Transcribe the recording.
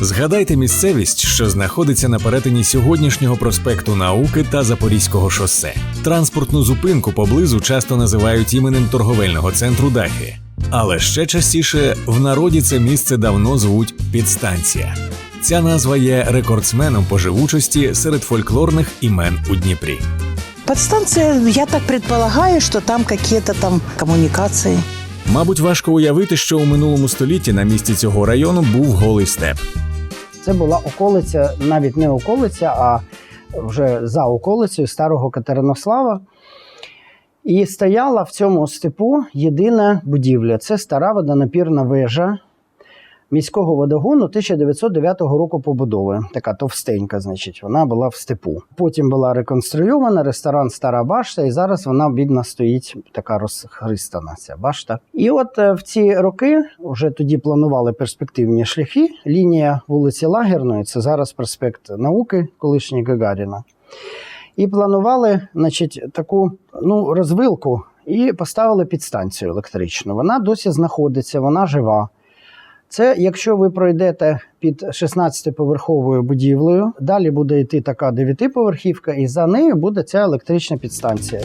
Згадайте місцевість, що знаходиться на перетині сьогоднішнього проспекту Науки та Запорізького шосе. Транспортну зупинку поблизу часто називають іменем торговельного центру Дахи. Але ще частіше в народі це місце давно звуть підстанція. Ця назва є рекордсменом по живучості серед фольклорних імен у Дніпрі. Подстанция, я так предполагаю, что там какие-то там коммуникации. Мабуть, важко уявити, що у минулому столітті на місці цього району був голий степ. Це була околиця, навіть не околиця, а вже за околицею старого Катеринослава. І стояла в цьому степу єдина будівля це стара водонапірна вежа міського водогону 1909 року побудови. Така товстенька, значить, вона була в степу. Потім була реконструйована ресторан Стара Башта, і зараз вона бідна стоїть така розхристана ця башта. І от е, в ці роки вже тоді планували перспективні шляхи. Лінія вулиці Лагерної, це зараз проспект науки, колишній Гагаріна. І планували значить, таку ну, розвилку і поставили підстанцію електричну. Вона досі знаходиться, вона жива. Це якщо ви пройдете під 16-поверховою будівлею, далі буде йти така 9-поверхівка, і за нею буде ця електрична підстанція.